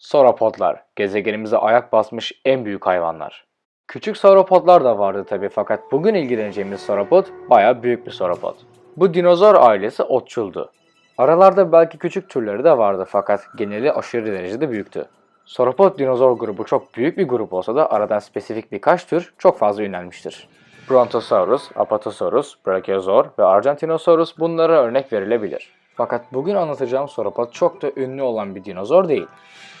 Sauropodlar, gezegenimize ayak basmış en büyük hayvanlar. Küçük sauropodlar da vardı tabi fakat bugün ilgileneceğimiz sauropod bayağı büyük bir sauropod. Bu dinozor ailesi otçuldu. Aralarda belki küçük türleri de vardı fakat geneli aşırı derecede büyüktü. Sauropod dinozor grubu çok büyük bir grup olsa da aradan spesifik birkaç tür çok fazla ünlenmiştir. Brontosaurus, Apatosaurus, Brachiosaur ve Argentinosaurus bunlara örnek verilebilir. Fakat bugün anlatacağım sauropod çok da ünlü olan bir dinozor değil.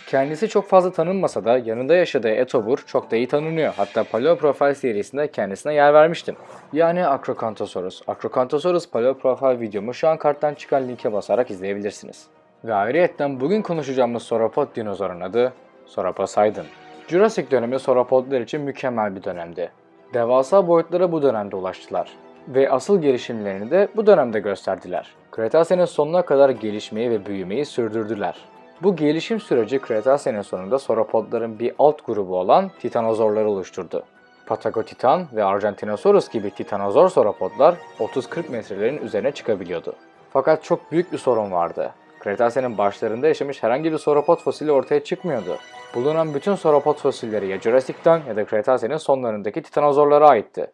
Kendisi çok fazla tanınmasa da yanında yaşadığı etobur çok da iyi tanınıyor. Hatta Paleo Profile serisinde kendisine yer vermiştim. Yani Acrocanthosaurus. Acrocanthosaurus Paleo Profile videomu şu an karttan çıkan linke basarak izleyebilirsiniz. Ve ayrıyetten bugün konuşacağımız sauropod dinozorun adı Sauroposeidon. Jurassic dönemi sauropodlar için mükemmel bir dönemdi. Devasa boyutlara bu dönemde ulaştılar. Ve asıl gelişimlerini de bu dönemde gösterdiler. Kretase'nin sonuna kadar gelişmeyi ve büyümeyi sürdürdüler. Bu gelişim süreci Kretase'nin sonunda sauropodların bir alt grubu olan titanozorları oluşturdu. Patagotitan ve Argentinosaurus gibi titanozor sauropodlar 30-40 metrelerin üzerine çıkabiliyordu. Fakat çok büyük bir sorun vardı. Kretase'nin başlarında yaşamış herhangi bir sauropod fosili ortaya çıkmıyordu. Bulunan bütün sauropod fosilleri ya Jurassic'ten ya da Kretase'nin sonlarındaki titanozorlara aitti.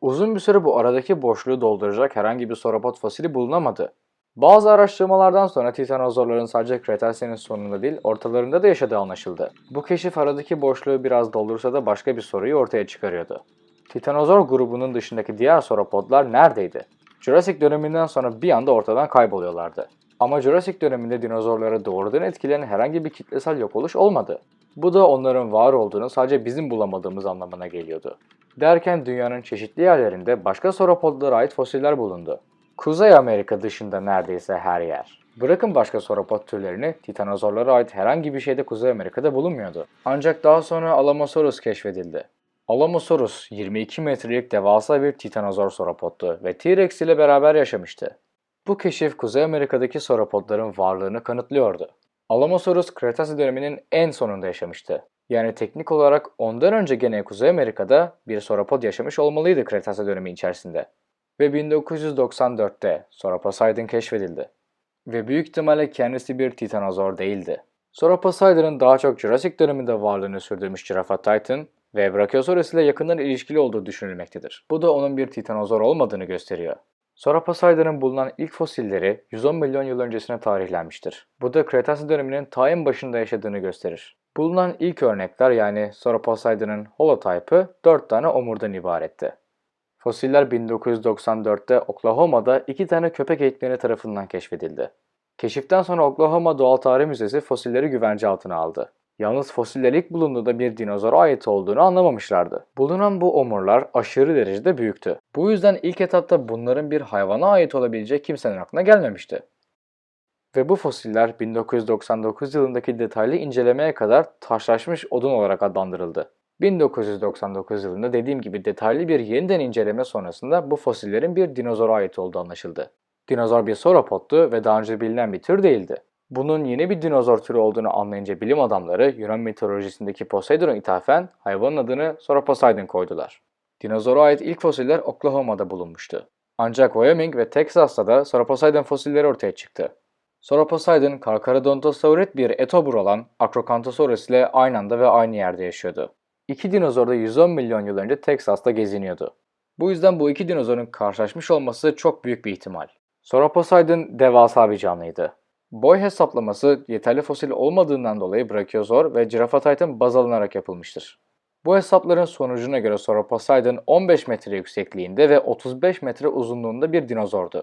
Uzun bir süre bu aradaki boşluğu dolduracak herhangi bir sauropod fosili bulunamadı. Bazı araştırmalardan sonra titanozorların sadece Kretase'nin sonunda değil ortalarında da yaşadığı anlaşıldı. Bu keşif aradaki boşluğu biraz doldursa da başka bir soruyu ortaya çıkarıyordu. Titanozor grubunun dışındaki diğer sauropodlar neredeydi? Jurassic döneminden sonra bir anda ortadan kayboluyorlardı. Ama Jurassic döneminde dinozorları doğrudan etkileyen herhangi bir kitlesel yok oluş olmadı. Bu da onların var olduğunu sadece bizim bulamadığımız anlamına geliyordu. Derken dünyanın çeşitli yerlerinde başka sauropodlara ait fosiller bulundu. Kuzey Amerika dışında neredeyse her yer. Bırakın başka sauropod türlerini, titanozorlara ait herhangi bir şey de Kuzey Amerika'da bulunmuyordu. Ancak daha sonra Alamosaurus keşfedildi. Alamosaurus 22 metrelik devasa bir titanozor sauropodtu ve T-Rex ile beraber yaşamıştı. Bu keşif Kuzey Amerika'daki sauropodların varlığını kanıtlıyordu. Alamosaurus Kretase döneminin en sonunda yaşamıştı. Yani teknik olarak ondan önce gene Kuzey Amerika'da bir sauropod yaşamış olmalıydı Kretase dönemi içerisinde. Ve 1994'te Sauroposeidon keşfedildi. Ve büyük ihtimalle kendisi bir titanozor değildi. Sauroposeidon'ın daha çok Jurassic döneminde varlığını sürdürmüş Giraffatitan ve Brachiosaurus ile yakından ilişkili olduğu düşünülmektedir. Bu da onun bir titanozor olmadığını gösteriyor. Sauroposeidon'un bulunan ilk fosilleri 110 milyon yıl öncesine tarihlenmiştir. Bu da Kretase döneminin ta en başında yaşadığını gösterir. Bulunan ilk örnekler yani Sauroposeidon'un holotype'ı 4 tane omurdan ibaretti. Fosiller 1994'te Oklahoma'da iki tane köpek eğitmeni tarafından keşfedildi. Keşiften sonra Oklahoma Doğal Tarih Müzesi fosilleri güvence altına aldı. Yalnız fosiller ilk bulunduğunda bir dinozora ait olduğunu anlamamışlardı. Bulunan bu omurlar aşırı derecede büyüktü. Bu yüzden ilk etapta bunların bir hayvana ait olabileceği kimsenin aklına gelmemişti. Ve bu fosiller 1999 yılındaki detaylı incelemeye kadar taşlaşmış odun olarak adlandırıldı. 1999 yılında dediğim gibi detaylı bir yeniden inceleme sonrasında bu fosillerin bir dinozora ait olduğu anlaşıldı. Dinozor bir sauropodtu ve daha önce bilinen bir tür değildi. Bunun yeni bir dinozor türü olduğunu anlayınca bilim adamları Yunan mitolojisindeki Poseidon'a ithafen hayvanın adını Sauroposeidon koydular. Dinozora ait ilk fosiller Oklahoma'da bulunmuştu. Ancak Wyoming ve Texas'ta da Sauroposeidon fosilleri ortaya çıktı. Sauroposeidon, Carcharodontosaurid bir etobur olan Acrocanthosaurus ile aynı anda ve aynı yerde yaşıyordu. İki dinozor da 110 milyon yıl önce Texas'ta geziniyordu. Bu yüzden bu iki dinozorun karşılaşmış olması çok büyük bir ihtimal. Sauroposeidon devasa bir canlıydı. Boy hesaplaması yeterli fosil olmadığından dolayı Brachiosaur ve Giraffatitan baz alınarak yapılmıştır. Bu hesapların sonucuna göre Sauroposeidon 15 metre yüksekliğinde ve 35 metre uzunluğunda bir dinozordu.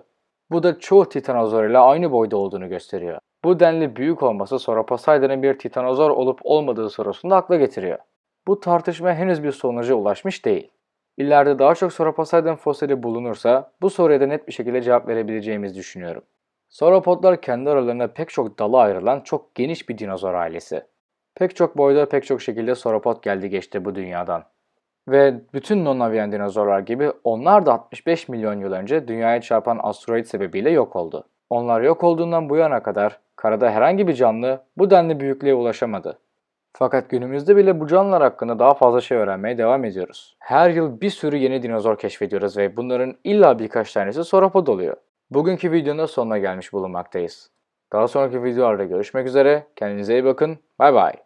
Bu da çoğu titanozor ile aynı boyda olduğunu gösteriyor. Bu denli büyük olması Sauroposeidon'un bir titanozor olup olmadığı sorusunu akla getiriyor. Bu tartışma henüz bir sonuca ulaşmış değil. İleride daha çok Sauroposeidon fosili bulunursa bu soruya da net bir şekilde cevap verebileceğimizi düşünüyorum. Sauropodlar kendi aralarında pek çok dala ayrılan çok geniş bir dinozor ailesi. Pek çok boyda pek çok şekilde sauropod geldi geçti bu dünyadan. Ve bütün non-avian dinozorlar gibi onlar da 65 milyon yıl önce dünyaya çarpan asteroid sebebiyle yok oldu. Onlar yok olduğundan bu yana kadar karada herhangi bir canlı bu denli büyüklüğe ulaşamadı. Fakat günümüzde bile bu canlılar hakkında daha fazla şey öğrenmeye devam ediyoruz. Her yıl bir sürü yeni dinozor keşfediyoruz ve bunların illa birkaç tanesi sauropod oluyor. Bugünkü videonun sonuna gelmiş bulunmaktayız. Daha sonraki videolarda görüşmek üzere. Kendinize iyi bakın. Bay bay.